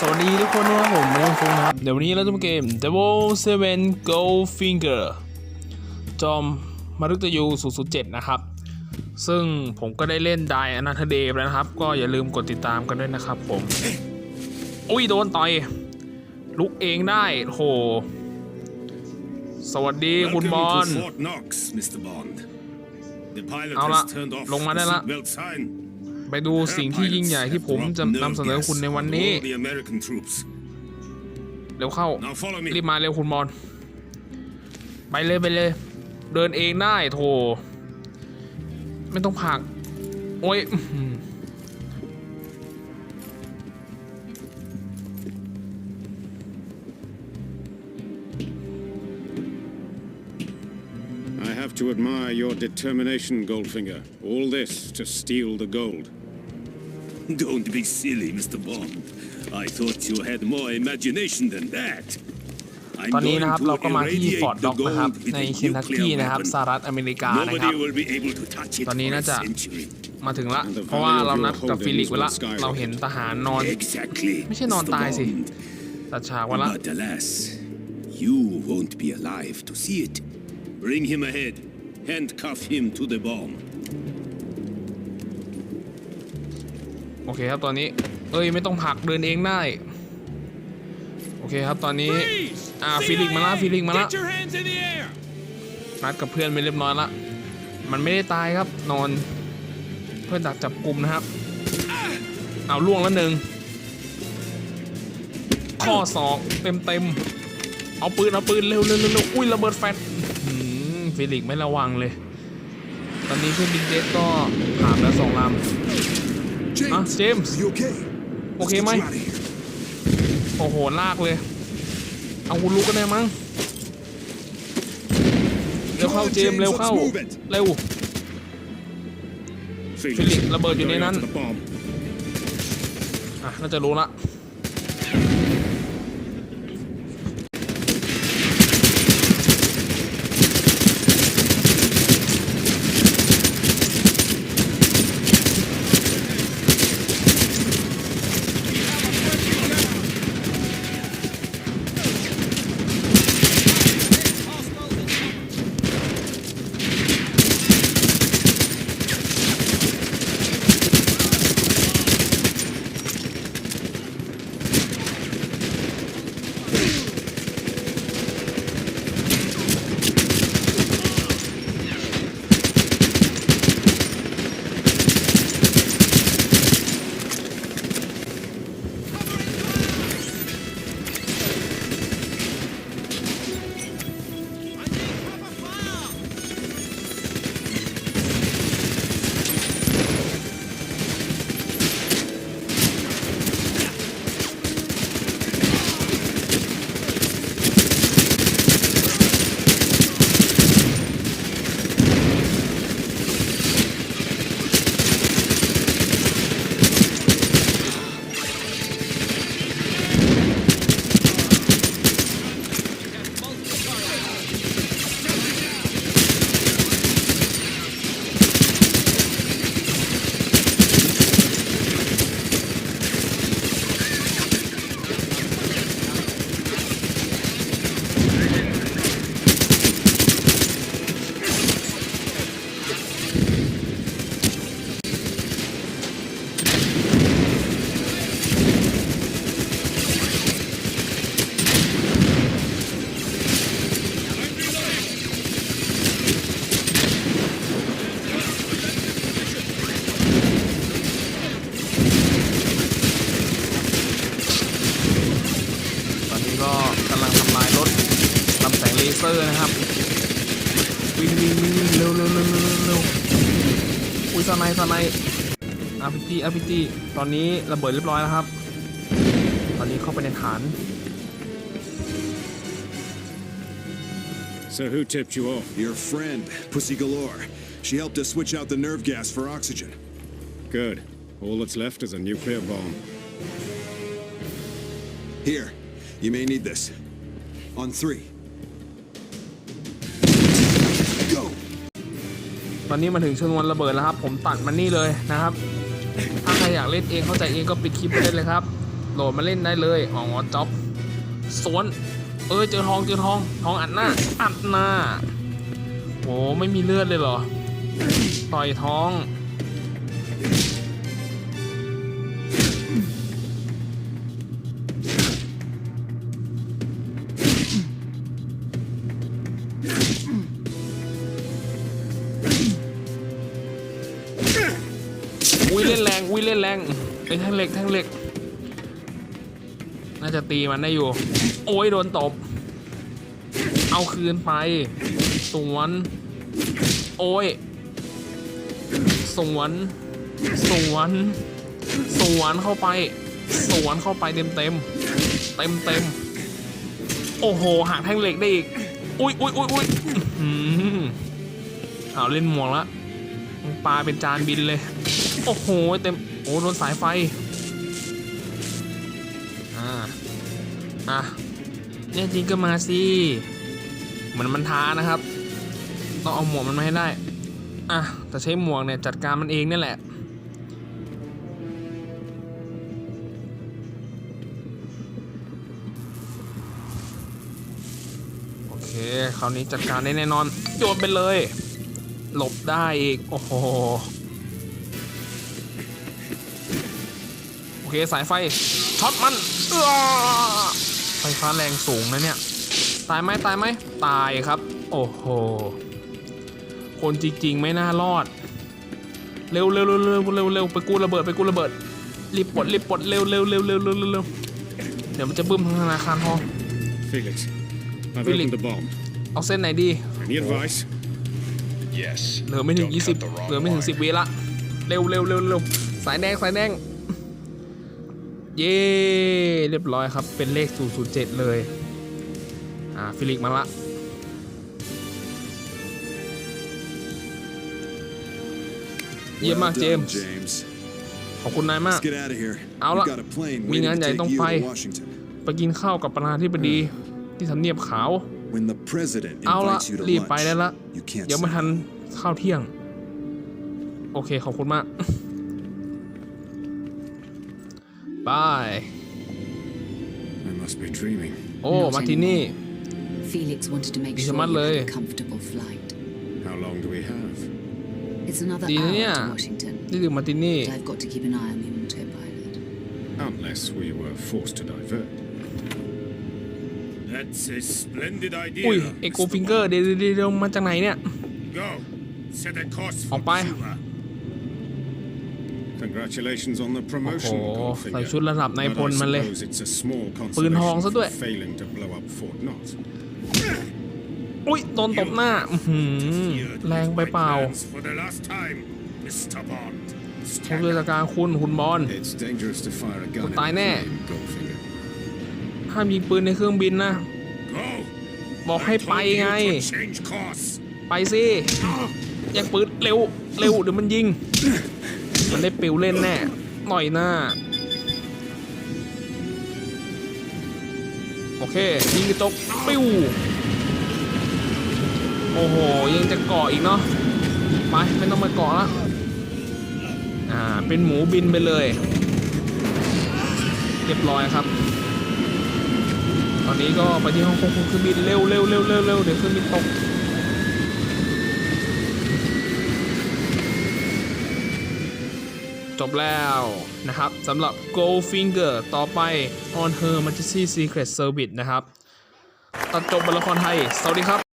สวัสดีทุกคนนะครับผมไม่ต้องฟุ้งนะครับ เดี๋ยววันนี้เราจะมาเกม Devil Seven Goldfinger จอมมารุตยู007นะครับ ซึ่งผมก็ได้เล่นไดอนาธเดฟแล้วนะครับ ก็อย่าลืมกดติดตามกันด้วยนะครับผม อุ้ยโดนต่อย ลุกเองได้โห สวัสดีคุณบอล Welcome to Fort Knox, Mr. Bond. The pilot เอาละ has turned off ลงมาได้ the ละ seatbelt sign. ไปดูสิ่งที่ยิ่งใหญ่ที่ผมจะนำเสนอคุณในวันนี้เร็วเข้ารีบมาเร็วคุณมอน ไปเลยไปเลย เดินเองได้โถไม่ต้องผัก โอ้ยอ have to admire your determination, Goldfinger. All this to steal the. Don't be silly, Mr. Bond. I thought you had more imagination than that. I'm ตอนนี้ going นะครับ to เราก็มาที่ irradiate ฟอร์ด the ด็อกนะครับ gold with ใน a เคนทัก nuclear กี้นะครับ weapon. สหรัฐอเมริกานะครับ Nobody will be able to touch it ตอนนี้ for น่า a จะ century. มาถึงละ เพราะว่าเรานัดกับฟิลิกไว้ละ เราเห็นทหารนอน Exactly. ไม่ใช่นอน Mr. ตายสิ Bond. ตัดฉากไว้ละ But alas, you won't be alive to see it. Bring him ahead. Handcuff him to the bomb. โอเคครับตอนนี้ เอ้ยไม่ต้องผลักเดินเองได้ โอเคครับตอนนี้ อ่าฟิลิกมาละฟิลิกมาละ Get your hands in the air! นัดกับเพื่อนไปเรียบร้อยละ มันไม่ได้ตายครับนอน เพื่อนดักจับกลุ่มนะครับ เอาล่วงแล้วหนึ่งข้อสองเต็มเต็มๆเอาปืนเอาปืนเร็วเร็วเร็วเร็วอุ้ยระเบิดแฟลชอื้อหือฟิลิกไม่ระวังเลย ตอนนี้เพื่อนบิ๊กเดสก็ผ่านแล้วสองลำ อะ James, เจมส์ you okay? โอเค Let's ไหม get you out of here. โอ้โห ลากเลย เอาคุณลุกก็ได้มั้ง เร็วเข้าเจมส์เร็วเข้า เร็ว Felix, Felix, ระเบิดอยู่ในนั้น going after the bomb. อะ น่าจะรู้ละ วเร็วเร็วเร็วอุ้ยสไนด์สไนด์อาร์พีจีอาร์พีจีตอนนี้ระเบิดเรียบร้อยแล้วครับ ตอนนี้เข้าไปในฐาน So who tipped you off? Your friend, Pussy Galore. She helped us switch out the nerve gas for oxygen. Good. All that's left is a nuclear bomb. Here, you may need this. On three. ตอนนี้มาถึงชนวนระเบิดแล้วครับ ผมตัดมันนี่เลยนะครับ ถ้าใครอยากเล่นเองเข้าใจเองก็ปิดคลิปเล่นเลยครับ โหลดมาเล่นได้เลยอ๋อจ็อบสวน เอ้ยเจอทองเจอทองทองอัดหน้า อัดหน้าโอ้ไม่มีเลือดเลยเหรอ ต่อยท้อง อุ้ยเล่นแรงอุ้ยเล่นแรงไอ้แท่งเหล็กแท่งเหล็ก น่าจะตีมันได้อยู่ โอ้ยโดนตบ เอาคืนไป สวน โอ้ย สวน สวน สวนเข้าไป สวนเข้าไปเต็มเต็มเต็มเต็มโอ้โหหักแท่งเหล็กได้อีก อุ้ยอุ้ยอุ้ยอุ้ยอือเอาเล่นหมวกละปลาเป็นจานบินเลย โอ้โห เต็ม โอ้โดนสายไฟ อ่า อะเนี่ยจริงก็มาสิ เหมือนมันท้านะครับ ต้องเอาหมวกมันมาให้ได้ อะ แต่ใช้หมวกเนี่ยจัดการมันเองนี่แหละ โอเค คราวนี้จัดการได้แน่นอน โยนไปเลย หลบได้อีก โอ้โห เคสายไฟช็อตมันเอื้อไฟฟ้าแรงสูงนะเนี่ย ตายไหมตายไหมตายครับ โอ้โห คนจริงๆไม่น่ารอด เร็วเร็วเร็วเร็วเร็วเร็วไปกู้ระเบิดไปกู้ระเบิดรีบปลดรีบปลดเร็วเร็วเร็วเร็วเร็วเร็วเร็วเดี๋ยวมันจะบึ้มทั้งธนาคารทอง Felix, I've Felix. opened the bomb. เอาเส้นไหนดี Any advice? Yes. เหลือไม่ถึง Don't cut the 20 wrong เหลือไม่ถึง wire. 10วิละ เร็วเร็วเร็วเร็วสายแดงสายแดง เย้เรียบร้อยครับ เป็นเลข 007 เลย อ่า ฟิลิกมาละ เยี่ยม Well มากเจ done, มส์ James. ขอบคุณนายมาก Let's get out of here. Ao We've la- got a plane mi waiting nga to nhảy take tông you phay. to Washington. ไปกินข้าวกับประธานาธิบดี ที่ทำเนียบขาว When the president เอาละ invites you to รีบไปได้ละ lunch, you can't เดี๋ยวไม่ say ทัน no. ข้าวเที่ยง โอเค ขอบคุณมาก บาย I must be dreaming. โอ้ มาที่นี่ Felix wanted to make Di sure naman you had le. a comfortable flight. How long do we have? It's another Di na hour niya. to Washington. นี่ถึงมาที่นี่ But I've got to keep an eye on the autopilot. Unless we were forced to divert. That's a splendid idea. อุ้ย เอโกฟิงเกอร์ เดี๋ยวเดี๋ยวเดี๋ยวมาจากไหนเนี่ย Go. Set a course Ông for bay. Pursuer. Congratulations on the promotion, Ồ, Goldfinger. phải chút là làm này But I phồn mà lê. suppose it's a small Pươn hòn consolation rất for tuệ. failing to blow up Fort Knott. อุ้ยโดนตบหน้าอื้อหือ Interfered แรง with ไป my เปล่า plans For the last time, Mr. Bond. ผม Stand เลย up. จากการคุณหุ่นบอล It's dangerous to fire a gun in a Tài nè. plane, Goldfinger. ห้ามยิงปืนในเครื่องบินนะ Go. บอกให้ I ไป told you ไง to change course. ไปสิแยกปืนเร็ว เร็วเดี๋ยวมันยิง มันได้ปิวเล่นแน่ หน่อยหน้า โอเค ยิงกระจกปิว โอ้โห ยังจะเกาะอีกเนาะ ไป ไม่ต้องมาเกาะละ อ่า เป็นหมูบินไปเลย เรียบร้อยครับ ตอนนี้ก็ไปที่ห้องควบคุมเครื่องบินเร็วเร็วเร็วเร็วเร็วเดี๋ยวเครื่องบินตก จบแล้วนะครับสำหรับ Goldfinger ต่อไป On Her Majesty Secret Service นะครับ ตัดจบบทละครไทย สวัสดีครับ